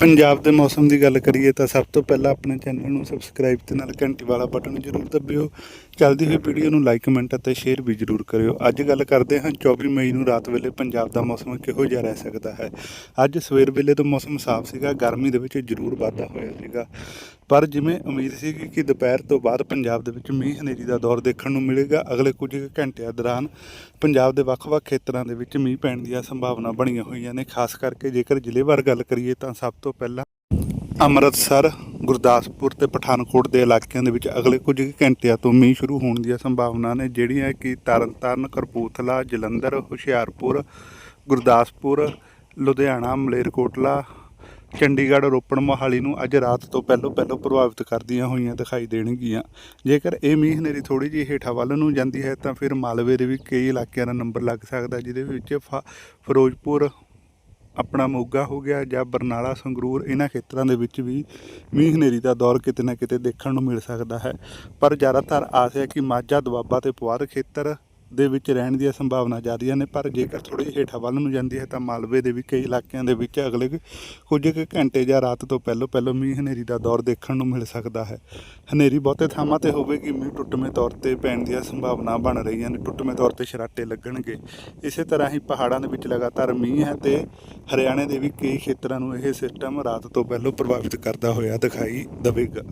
ਪੰਜਾਬ ਦੇ ਮੌਸਮ ਦੀ ਗੱਲ ਕਰੀਏ ਤਾਂ ਸਭ ਤੋਂ ਪਹਿਲਾਂ ਆਪਣੇ ਚੈਨਲ ਨੂੰ ਸਬਸਕ੍ਰਾਈਬ ਤੇ ਨਾਲ ਘੰਟੀ ਵਾਲਾ ਬਟਨ ਜ਼ਰੂਰ ਦਬਿਓ। ਚੱਲਦੀ ਹੋਈ ਵੀਡੀਓ ਨੂੰ ਲਾਈਕ ਕਮੈਂਟ ਅਤੇ ਸ਼ੇਅਰ ਵੀ ਜ਼ਰੂਰ ਕਰਿਓ। ਅੱਜ ਗੱਲ ਕਰਦੇ ਹਾਂ 24 ਮਈ ਨੂੰ ਰਾਤ ਵੇਲੇ ਪੰਜਾਬ ਦਾ ਮੌਸਮ ਕਿਹੋ ਜਿਹਾ ਰਹਿ ਸਕਦਾ ਹੈ। ਅੱਜ ਸਵੇਰ ਵੇਲੇ ਤੋਂ ਮੌਸਮ ਸਾਫ਼ ਸੀਗਾ, ਗਰਮੀ ਦੇ ਵਿੱਚ ਜ਼ਰੂਰ ਵਾਧਾ ਹੋਇਆ ਸੀਗਾ। ਪਰ ਜਿਵੇਂ ਉਮੀਦ ਸੀ ਕਿ ਦੁਪਹਿਰ ਤੋਂ ਬਾਅਦ ਪੰਜਾਬ ਦੇ ਵਿੱਚ ਮੀਂਹ ਹਨੇਰੀ ਦਾ ਦੌਰ ਦੇਖਣ ਨੂੰ ਮਿਲੇਗਾ, ਅਗਲੇ ਕੁਝ ਘੰਟਿਆਂ ਦੌਰਾਨ ਪੰਜਾਬ ਦੇ ਵੱਖ-ਵੱਖ ਖੇਤਰਾਂ ਦੇ ਵਿੱਚ ਮੀਂਹ ਪੈਣ ਦੀਆਂ ਸੰਭਾਵਨਾ ਬਣੀਆਂ ਹੋਈਆਂ ਨੇ। ਖਾਸ ਕਰਕੇ ਜੇਕਰ ਜ਼ਿਲ੍ਹੇਵਾਰ ਗੱਲ ਕਰੀਏ ਤਾਂ ਸਭ ਤੋਂ ਪਹਿਲਾਂ ਅੰਮ੍ਰਿਤਸਰ, ਗੁਰਦਾਸਪੁਰ ਤੇ ਪਠਾਨਕੋਟ ਦੇ ਇਲਾਕਿਆਂ ਦੇ ਵਿੱਚ ਅਗਲੇ ਕੁਝ ਘੰਟਿਆਂ ਤੋਂ ਮੀਂਹ ਸ਼ੁਰੂ ਹੋਣ ਦੀਆਂ ਸੰਭਾਵਨਾ ਨੇ, ਜਿਹੜੀਆਂ ਕਿ ਤਰਨਤਾਰਨ ਕਰਪੂਥਲਾ ਜਲੰਧਰ, ਹੁਸ਼ਿਆਰਪੁਰ, ਗੁਰਦਾਸਪੁਰ, ਲੁਧਿਆਣਾ, ਮਲੇਰਕੋਟਲਾ, ਚੰਡੀਗੜ੍ਹ, ਰੋਪੜ, ਮੋਹਾਲੀ ਨੂੰ ਅੱਜ ਰਾਤ ਤੋਂ ਪਹਿਲਾਂ ਪਹਿਲਾਂ ਪ੍ਰਭਾਵਿਤ ਕਰਦੀਆਂ ਹੋਈਆਂ ਦਿਖਾਈ ਦੇਣਗੀਆਂ। ਜੇਕਰ ਇਹ ਮੀਂਹ ਹਨੇਰੀ ਥੋੜੀ ਜਿਹੀ ਹੇਠਾਂ ਵੱਲ ਨੂੰ ਜਾਂਦੀ ਹੈ, ਤਾਂ ਫਿਰ ਮਾਲਵੇ ਦੇ ਵੀ ਕਈ ਇਲਾਕਿਆਂ ਦਾ ਨੰਬਰ ਲੱਗ ਸਕਦਾ, ਜਿਹਦੇ ਵਿੱਚ ਫ- ਫਿਰੋਜ਼ਪੁਰ ਆਪਣਾ ਮੋਗਾ ਹੋ ਗਿਆ ਜਾਂ ਬਰਨਾਲਾ, ਸੰਗਰੂਰ, ਇਹਨਾਂ ਖੇਤਰਾਂ ਦੇ ਵਿੱਚ ਵੀ ਮੀਂਹ ਹਨੇਰੀ ਦਾ ਦੌਰ ਕਿਤੇ ਨਾ ਕਿਤੇ ਦੇਖਣ ਨੂੰ ਮਿਲ ਸਕਦਾ ਹੈ। ਪਰ ਜ਼ਿਆਦਾਤਰ ਆਸ ਹੈ ਕਿ ਮਾਝਾ, ਦੁਆਬਾ ਤੇ ਪੁਆਧ ਖੇਤਰ ਦੇ ਵਿੱਚ ਰਹਿਣ ਦੀਆਂ ਸੰਭਾਵਨਾ ਜ਼ਿਆਦੀਆਂ ਨੇ, ਪਰ ਜੇਕਰ ਥੋੜੀ ਹੇਠਾਂ ਵੱਲ ਨੂੰ ਜਾਂਦੀ ਹੈ ਤਾਂ ਮਾਲਵੇ ਦੇ ਵੀ ਕਈ ਇਲਾਕਿਆਂ ਦੇ ਵਿੱਚ ਅਗਲੇ ਕੁਝ ਕੁ ਘੰਟੇ ਜਾਂ ਰਾਤ ਤੋਂ ਪਹਿਲਾਂ ਪਹਿਲਾਂ ਮੀਂਹ ਹਨੇਰੀ ਦਾ ਦੌਰ ਦੇਖਣ ਨੂੰ ਮਿਲ ਸਕਦਾ ਹੈ। ਹਨੇਰੀ ਬਹੁਤੇ ਥਾਵਾਂ ਤੇ ਹੋਵੇਗੀ, ਮੀਂਹ ਟੁੱਟਵੇਂ ਤੌਰ ਤੇ ਪੈਣ ਦੀਆਂ ਸੰਭਾਵਨਾ ਬਣ ਰਹੀਆਂ ਨੇ, ਟੁੱਟਵੇਂ ਤੌਰ ਤੇ ਸ਼ਰਾਟੇ ਲੱਗਣਗੇ। ਇਸੇ ਤਰ੍ਹਾਂ ਹੀ ਪਹਾੜਾਂ ਦੇ ਵਿੱਚ ਲਗਾਤਾਰ ਮੀਂਹ ਹੈ ਤੇ ਹਰਿਆਣੇ ਦੇ ਵੀ ਕਈ ਖੇਤਰਾਂ ਨੂੰ ਇਹ ਸਿਸਟਮ ਰਾਤ ਤੋਂ ਪਹਿਲਾਂ ਪ੍ਰਭਾਵਿਤ ਕਰਦਾ ਹੋਇਆ ਦਿਖਾਈ ਦੇਵੇਗਾ।